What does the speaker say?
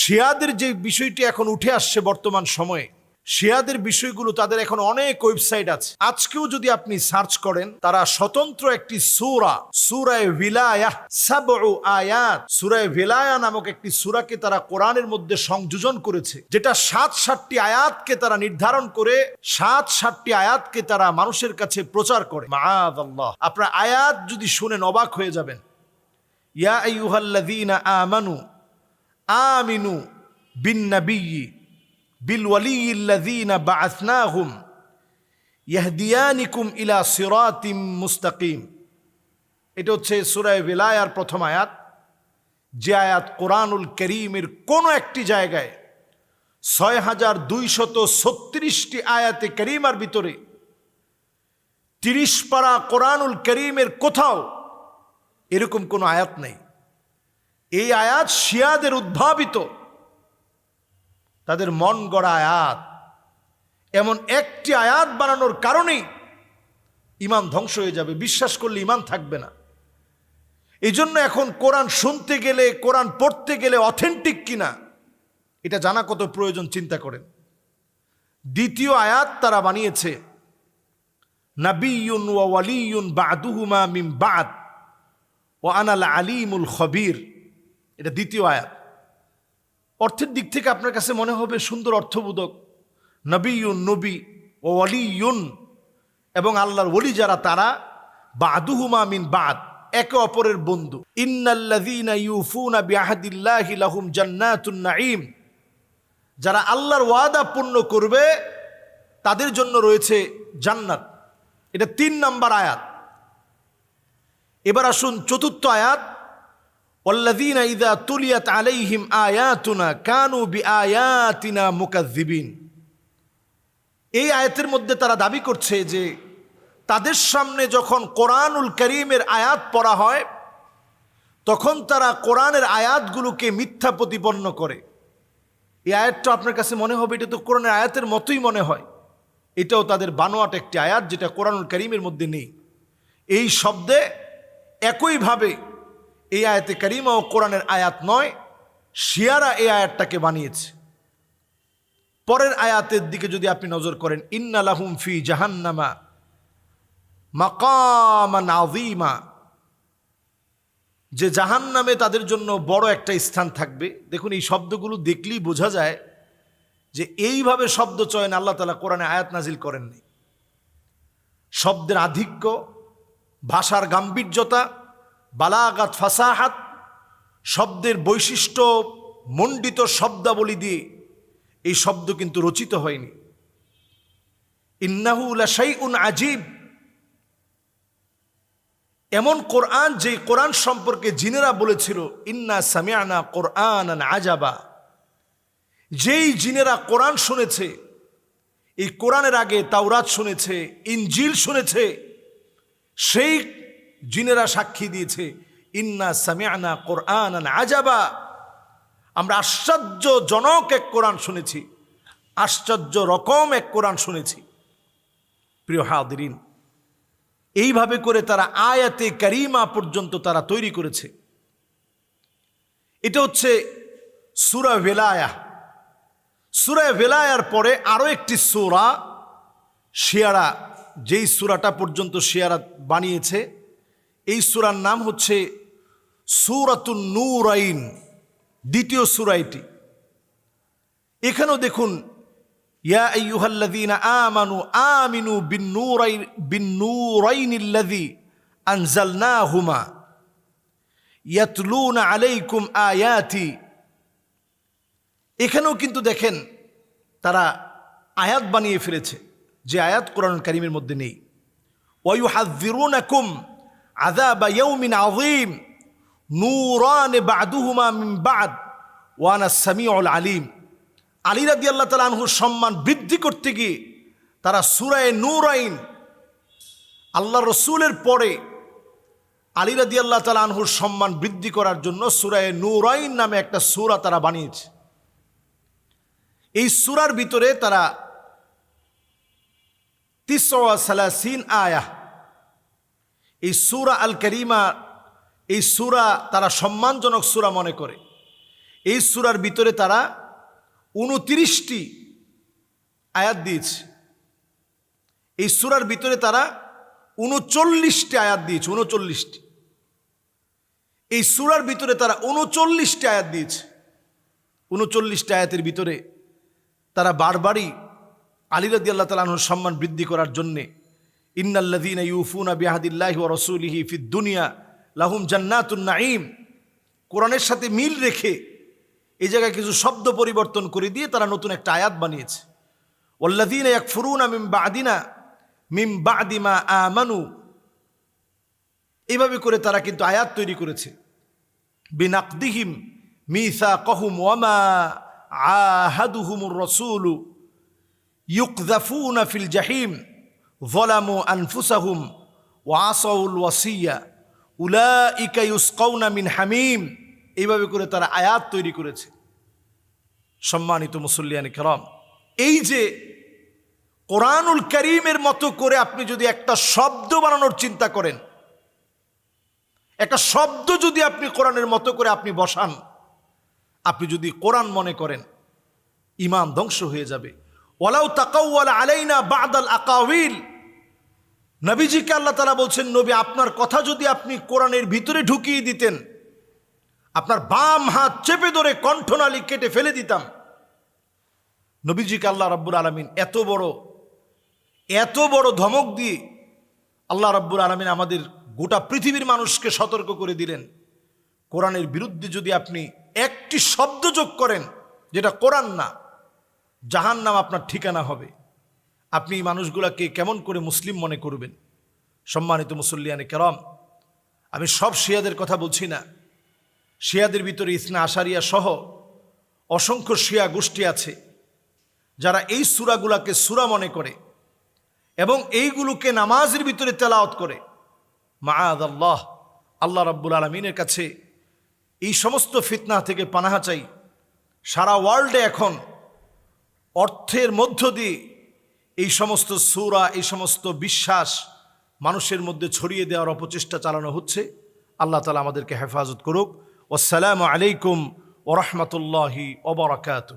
শিয়াদের যে বিষয়টি এখন উঠে আসছে বর্তমান সময়ে, শিয়াদের বিষয়গুলো তাদের এখন অনেক ওয়েবসাইট আছে। আজকেও যদি আপনি সার্চ করেন, তারা স্বতন্ত্র একটি সুরা, সুরায় ভিলায়া সাবউ আয়াত, সুরায় ভিলায়া নামক একটি সুরাকে তারা কোরআনের মধ্যে সংযোজন করেছে, যেটা সাত সাতটি আয়াতকে তারা নির্ধারণ করে, সাত সাতটি আয়াতকে তারা মানুষের কাছে প্রচার করে। মাআদাল্লাহ। আপনার আয়াত যদি শুনেন, অবাক হয়ে যাবেন। ইয়া আইয়ুহাল্লাযীনা আমানু আমিনু বিন ওয়ালিয়্যিল্লাযীনা বাআসনাহুম ইয়াহদিয়ানিকুম ইলা সিরাতিম মুস্তাকিম। এটা হচ্ছে সূরা বিলায়ার প্রথম আয়াত। যে আয়াত কোরআনুল করিমের কোনো একটি জায়গায় ছয় হাজার দুইশত ছত্রিশটি আয়াতে করিমার ভিতরে তিরিশ পারা কোরআনুল করিমের কোথাও এরকম কোনো আয়াত নেই। এই আয়াত শিয়াদের উদ্ভাবিত। তাদের মন গড়া আয়াত। এমন একটি আয়াত বানানোর কারণেই ইমান ধ্বংস হয়ে যাবে। বিশ্বাস করলে ইমান থাকবে না। এই জন্য এখন কোরআন শুনতে গেলে, কোরআন পড়তে গেলে অথেন্টিক কিনা, এটা জানা কত প্রয়োজন চিন্তা করেন। দ্বিতীয় আয়াত তারা বানিয়েছে নাবিউন ওয়া ওয়ালিউন বাদুহুমা মিম বাদ ও আনাল আলিমুল খবির। এটা দ্বিতীয় আয়াত। অর্থের দিক থেকে আপনার কাছে মনে হবে সুন্দর অর্থবোধক। নবীন নবী ও অলি অলিউন এবং আল্লাহর ওলি যারা তারা, বাদুহুমা মিন বাদ, একে অপরের বন্ধু। নাঈম। যারা আল্লাহর ওয়াদা পূর্ণ করবে, তাদের জন্য রয়েছে জান্নাত। এটা তিন নাম্বার আয়াত। এবার আসুন চতুর্থ আয়াত। والذين إذا تليت عليهم آياتنا كانوا بآياتنا مكذبين এই আয়াতের মধ্যে তারা দাবি করছে যে তাদের সামনে যখন কোরআনুল করিমের আয়াত পড়া হয় তখন তারা কোরআনের আয়াতগুলোকে মিথ্যা প্রতিপন্ন করে এই আয়াতটা আপনার কাছে মনে হবে এটা তো কোরআনের আয়াতের মতোই মনে হয় এটাও তাদের বানোয়াট একটি আয়াত যেটা কোরআনুল করিমের মধ্যে নেই এই শব্দে একইভাবে এই আয়াতে করিমা ও কোরআনের আয়াত নয়, শিয়ারা এই আয়াতটাকে বানিয়েছে। পরের আয়াতের দিকে যদি আপনি নজর করেন ইন্নালাহুম ফি জাহান্নামা মাকামান আযীমা। যে জাহান্নামে তাদের জন্য বড় একটা স্থান থাকবে, দেখুন এই শব্দগুলো দেখলেই বোঝা যায় যে এইভাবে শব্দ চয়ন আল্লাহ তালা কোরআনে আয়াত নাজিল করেননি। শব্দের আধিক্য, ভাষার গাম্ভীর্যতা বালাগাত ফাসাহাত, শব্দের বৈশিষ্ট্য মণ্ডিত শব্দাবলী দিয়ে এই শব্দ কিন্তু রচিত হয়নি। ইন্নাহুলা উন আজীব এমন কোরআন যে কোরআন সম্পর্কে জিনেরা বলেছিল, ইন্না সামিয়ানা কোরআন আজাবা যেই জিনেরা কোরআন শুনেছে, এই কোরআনের আগে তাওরাত শুনেছে, ইনজিল শুনেছে, সেই জিনেরা সাক্ষী দিয়েছে, ইন্না সামিয়ানা কোরআন আজাবা। আমরা আশ্চর্যজনক এক কোরআন শুনেছি, আশ্চর্য রকম এক কোরআন শুনেছি। প্রিয় হাদিন এইভাবে করে তারা আয়াতে কারিমা পর্যন্ত তারা তৈরি করেছে। এটা হচ্ছে সুরা ভেলায়া সুরা ভেলায়ার পরে আরও একটি সুরা, শিয়ারা, যেই সুরাটা পর্যন্ত শিয়ারা বানিয়েছে এই সুরার নাম হচ্ছে সুরাতুন নূরাইন, দ্বিতীয় সুরাইটি এখানেও দেখুন, ইয়া আইয়ুহাল্লাযীনা আমানু আমিনু বিন-নূরাইন বিন-নূরাইনিল্লাযী আনজালনাহুমা ইয়াতলুনা আলাইকুম আয়াতি। এখানেও কিন্তু দেখেন, তারা আয়াত বানিয়ে ফেলেছে, যে আয়াত কোরআন কারিমের মধ্যে নেই। ওয়ায়ুহাযযিরুনাকুম আযাবা ইয়াউমিন আযীম নূরান বাদুহুমা মিন বাদ ওয়ানা সামিউল আলিম আলী রাদি আল্লাহ তালা আনহুর সম্মান বৃদ্ধি করতে গিয়ে তারা সুরায় নূরাইন আল্লাহ রসুলের পরে আলী রাদি আল্লাহ তালা আনহুর সম্মান বৃদ্ধি করার জন্য সুরায় নূরাইন নামে একটা সুরা তারা বানিয়েছে। এই সুরার ভিতরে তারা তিসওয়া সালাসিন আয়া এই সুরা আল করিমা এই সুরা তারা সম্মানজনক সুরা মনে করে। এই সুরার ভিতরে তারা উনতিরিশটি আয়াত দিয়েছে। এই সুরার ভিতরে তারা উনচল্লিশটি আয়াত দিয়েছে, উনচল্লিশটি। এই সুরার ভিতরে তারা উনচল্লিশটি আয়াত দিয়েছে। উনচল্লিশটি আয়াতের ভিতরে তারা বারবারই আলিরাদি আল্লাহ তালাহর সম্মান বৃদ্ধি করার জন্যে ইন্নাল্লাদিন ইউফুনা বিহাদিল্লাহি ও রসুলিহি ফিদ দুনিয়া লাহুম জান্নাতুন নাঈম কোরআনের সাথে মিল রেখে এই জায়গায় কিছু শব্দ পরিবর্তন করে দিয়ে তারা নতুন একটা আয়াত বানিয়েছে। ওল্লাদিন এক ফুরুন মিম বাদিনা মিম বাদিমা আমানু। এইভাবে করে তারা কিন্তু আয়াত তৈরি করেছে। বিনাকদিহিম মিসা কহুম ওয়ামা আহাদুহুমুর রসুলু ইউকদাফুনা ফিল জাহিম। ظلموا أنفسهم وعصوا الوصية أولئك يسقون من حميم এইভাবে করে তারা আয়াত তৈরি করেছে সম্মানিত মুসল্লিয়ানি কেরাম এই যে কোরআনুল করিমের মতো করে আপনি যদি একটা শব্দ বানানোর চিন্তা করেন একটা শব্দ যদি আপনি কোরআনের মতো করে আপনি বসান আপনি যদি কোরআন মনে করেন ইমান ধ্বংস হয়ে যাবে ওয়ালাউ তাকাউয়াল আলাইনা বাদাল আকাউইল নবীজিকে আল্লাহ তালা বলছেন, নবী, আপনার কথা যদি আপনি কোরআনের ভিতরে ঢুকিয়ে দিতেন, আপনার বাম হাত চেপে ধরে কণ্ঠনালী কেটে ফেলে দিতাম। নবীজিকে আল্লাহ রাব্বুর আলমিন এত বড় এত বড় ধমক দিয়ে আল্লাহ রাব্বুর আলমিন আমাদের গোটা পৃথিবীর মানুষকে সতর্ক করে দিলেন। কোরআনের বিরুদ্ধে যদি আপনি একটি শব্দ যোগ করেন, যেটা কোরআন না জাহান নাম আপনার ঠিকানা হবে। আপনি মানুষগুলাকে কেমন করে মুসলিম মনে করবেন? সম্মানিত মুসল্লিয়ানে কেরম, আমি সব শিয়াদের কথা বলছি না। শিয়াদের ভিতরে ইসনা আশারিয়া সহ অসংখ্য শিয়া গোষ্ঠী আছে, যারা এই সুরাগুলাকে সুরা মনে করে এবং এইগুলোকে নামাজের ভিতরে তেলাওয়াত করে। মাআদ আল্লাহ আল্লাহ রাব্বুল আলমিনের কাছে এই সমস্ত ফিতনা থেকে পানাহা চাই। সারা ওয়ার্ল্ডে এখন অর্থের মধ্য দিয়ে এই সমস্ত সুরা, এই সমস্ত বিশ্বাস মানুষের মধ্যে ছড়িয়ে দেওয়ার অপচেষ্টা চালানো হচ্ছে। আল্লাহ তালা আমাদেরকে হেফাজত করুক। আসসালামু আলাইকুম ওরহমতুল্লাহি ওবরাকাতু